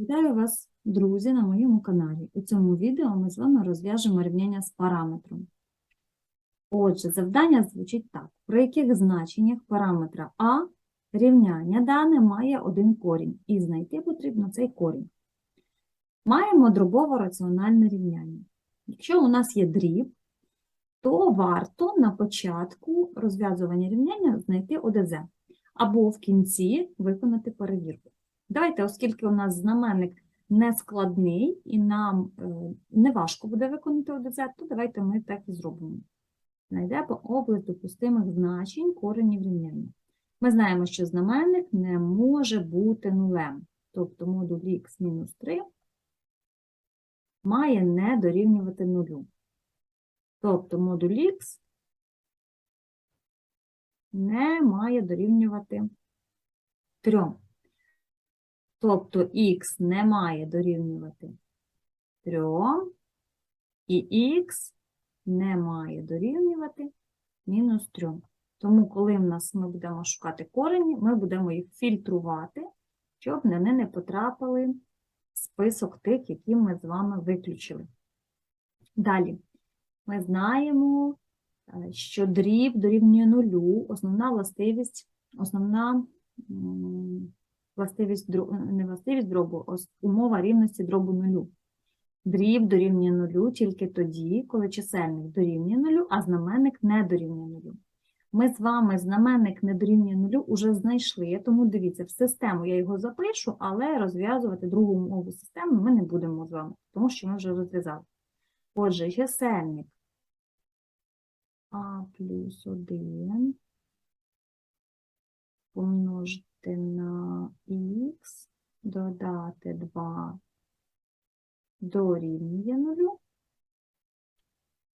Вітаю вас, друзі, на моєму каналі. У цьому відео ми з вами розв'яжемо рівняння з параметром. Отже, завдання звучить так. При яких значеннях параметра А рівняння дане має один корінь, і знайти потрібно цей корінь. Маємо дробово раціональне рівняння. Якщо у нас є дріб, то варто на початку розв'язування рівняння знайти ОДЗ, або в кінці виконати перевірку. Давайте, оскільки у нас знаменник не складний і нам е, не важко буде виконати ОДЗ, то давайте ми так і зробимо. Знайдемо область допустимих значень коренів рівняння. Ми знаємо, що знаменник не може бути нулем, тобто модуль х мінус 3 має не дорівнювати нулю. Тобто модуль х не має дорівнювати 3. Тобто х не має дорівнювати 3, і х не має дорівнювати мінус 3. Тому, коли в нас ми будемо шукати корені, ми будемо їх фільтрувати, щоб вони не потрапили в список тих, які ми з вами виключили. Далі, ми знаємо, е, що дріб дорівнює нулю, основна властивість, основна властивість, дро- не властивість дробу, умова рівності дробу нулю. Дріб дорівнює нулю тільки тоді, коли чисельник дорівнює нулю, а знаменник не дорівнює нулю. Ми з вами знаменник не дорівнює нулю вже знайшли, тому дивіться, в систему я його запишу, але розв'язувати другу умову системи ми не будемо з вами, тому що ми вже розв'язали. Отже, чисельник а плюс 1 помножити на х, додати 2 дорівнює нулю,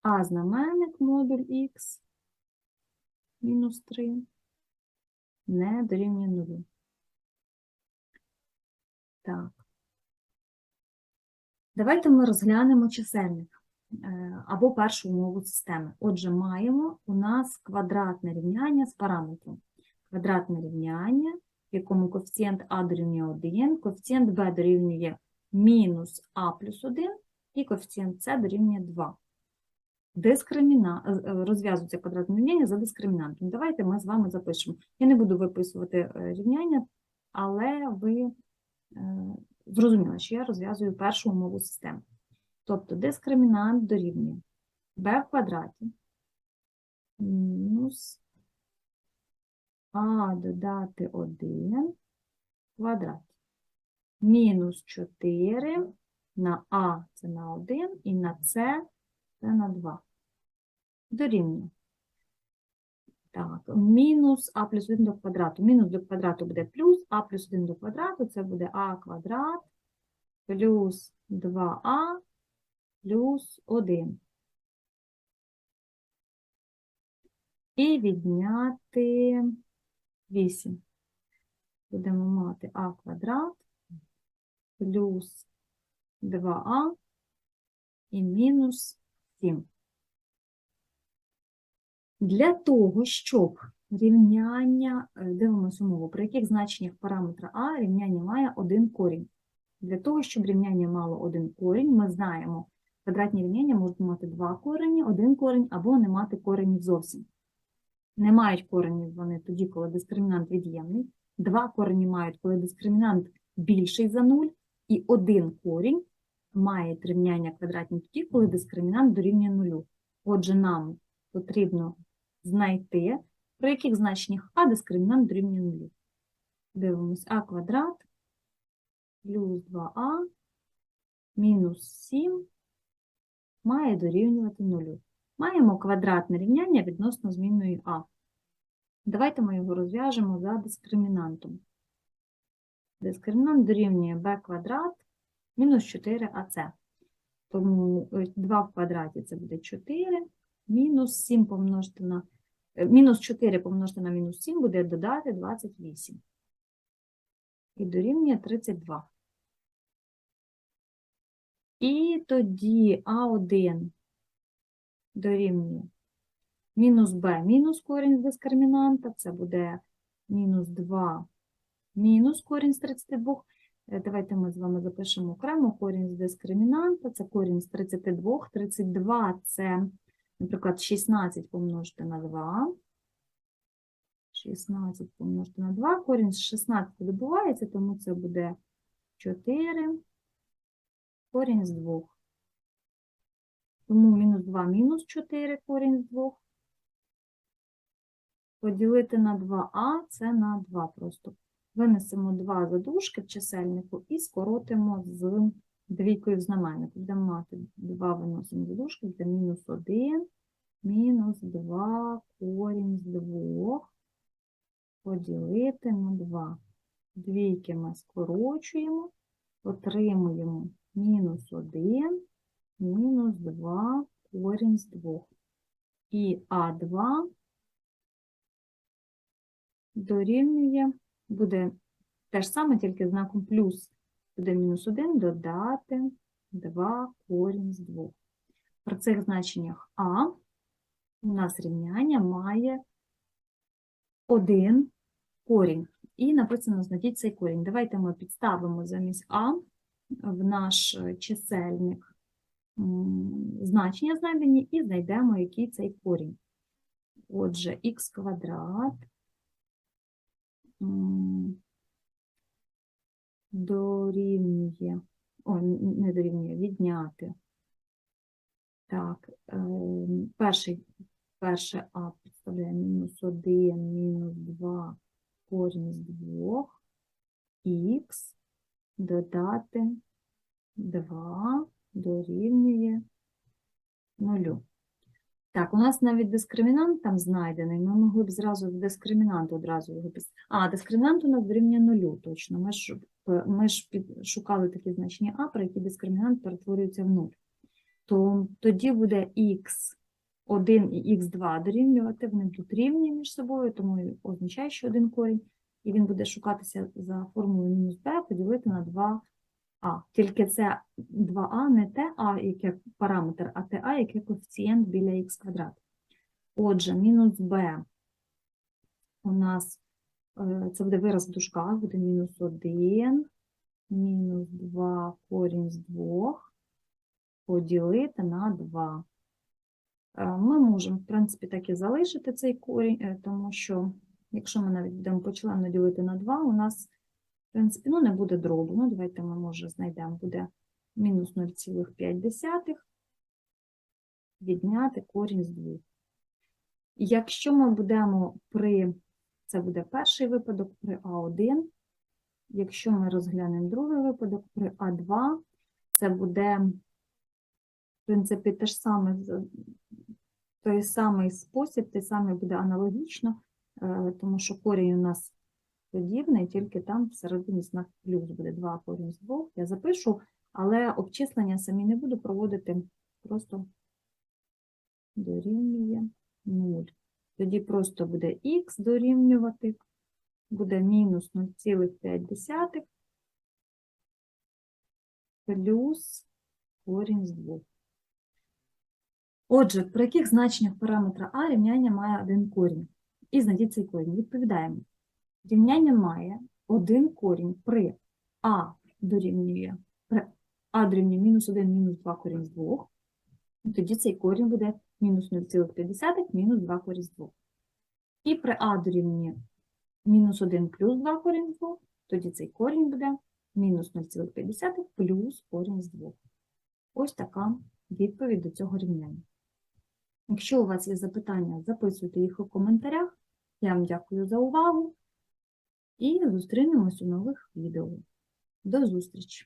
а знаменник модуль х мінус 3 не дорівнює нулю. Так. Давайте ми розглянемо чисельник е, або першу умову системи. Отже, маємо у нас квадратне рівняння з параметром. Квадратне рівняння, якому коефіцієнт а дорівнює 1, коефіцієнт b дорівнює мінус а плюс 1 і коефіцієнт с дорівнює 2. Дискриміна... е, е, Розв'язується квадратне рівняння за дискримінантом. Давайте ми з вами запишемо. Я не буду виписувати е, рівняння, але ви зрозуміли, що я розв'язую першу умову системи. Тобто дискримінант дорівнює b в квадраті мінус а додати 1 в квадраті. Мінус 4 на а це на 1 і на с це на 2. Дорівнює. Так, мінус а плюс 1 до квадрату. Мінус до квадрату буде плюс, а плюс 1 до квадрату це буде а квадрат плюс 2а плюс 1. І відняти 8. Будемо мати а квадрат плюс 2а і мінус 7. Для того, щоб рівняння, е, дивимося умову, при яких значеннях параметра а рівняння має один корінь. Для того, щоб рівняння мало один корінь, ми знаємо, квадратні рівняння можуть мати два корені, один корінь або не мати коренів зовсім. Не мають коренів вони тоді, коли дискримінант від'ємний. Два корені мають, коли дискримінант більший за 0, і один корінь має рівняння квадратні тоді, коли дискримінант дорівнює нулю. Отже, нам потрібно знайти, при яких значеннях а дискримінант дорівнює нулю. Дивимось а квадрат плюс 2а мінус 7 має дорівнювати нулю. Маємо квадратне рівняння відносно змінної а. Давайте ми його розв'яжемо за дискримінантом. Дискримінант дорівнює b квадрат мінус 4ac. Тому 2 в квадраті це буде 4, мінус 7 помножити на е, мінус 4 помножити на мінус 7 буде додати 28. І дорівнює 32. І тоді А1 дорівнює мінус b мінус корінь з дискримінанта, це буде мінус 2 мінус корінь з 32, Е, Давайте ми з вами запишемо окремо корінь з дискримінанта. Це корінь з 32. 32 – це, наприклад, 16 помножити на 2. 16 помножити на 2. Корінь з 16 добувається, тому це буде 4. Корінь з 2. Тому мінус 2 мінус 4 корінь з 2. Поділити на 2а це на 2 просто. Винесемо 2 задушки в чисельнику і скоротимо з двійкою в знаменнику. Будемо мати 2 виносимо задушки, буде мінус 1, мінус 2 корінь з 2 поділити на 2. Двійки ми скорочуємо, отримуємо мінус 1, мінус 2 корінь з 2. І А2 дорівнює, буде те ж саме, тільки знаком плюс буде мінус 1 додати 2 корінь з 2. При цих значеннях А у нас рівняння має 1 корінь. І написано знайдіть цей корінь. Давайте ми підставимо замість А в наш чисельник значення знайдені і знайдемо, який цей корінь. Отже, х квадрат дорівнює, о, не дорівнює, відняти. Так, е, перший, перше А представляє мінус 1, мінус 2 корінь з 2, х додати 2 дорівнює 0. Так, у нас навіть дискримінант там знайдений, ми могли б зразу в дискримінант одразу його писати. А, дискримінант у нас дорівнює 0, точно. Ми ж, ми ж під, шукали такі значення А, при які дискримінант перетворюється в 0. То тоді буде х1 і х2 дорівнювати, вони тут рівні між собою, тому означає, що один корінь, і він буде шукатися за формулою мінус b поділити на 2а. Тільки це 2а не те а, яке параметр, а те а, яке коефіцієнт біля х квадрат. Отже, мінус b у нас е, це буде вираз в дужках, буде мінус 1, мінус 2 корінь з 2 поділити на 2. Е, Ми можемо, в принципі, так і залишити цей корінь, е, тому що, якщо ми навіть будемо почленно ділити на 2, у нас, принципі, ну, не буде дробу. Ну, давайте ми, може, знайдемо, буде мінус 0,5 відняти корінь з 2. Якщо ми будемо при, це буде перший випадок, при А1, якщо ми розглянемо другий випадок, при А2, це буде, в принципі, те ж саме, той самий спосіб, той самий буде аналогічно, е, тому що корінь у нас подібний, тільки там всередині знак плюс буде 2 корінь з 2. Я запишу, але обчислення самі не буду проводити, просто дорівнює 0. Тоді просто буде х дорівнювати, буде мінус 0,5 плюс корінь з 2. Отже, при яких значеннях параметра А рівняння має один корінь? І знайдіть цей корінь. Відповідаємо. Рівняння має один корінь при А дорівнює, при А дорівнює мінус 1, мінус 2 корінь з 2. Тоді цей корінь буде мінус 0,5, мінус 2 корінь з 2. І при А дорівнює мінус 1 плюс 2 корінь з 2, тоді цей корінь буде мінус 0,5 плюс корінь з 2. Ось така відповідь до цього рівняння. Якщо у вас є запитання, записуйте їх у коментарях. Я вам дякую за увагу і зустрінемось у нових відео. До зустрічі!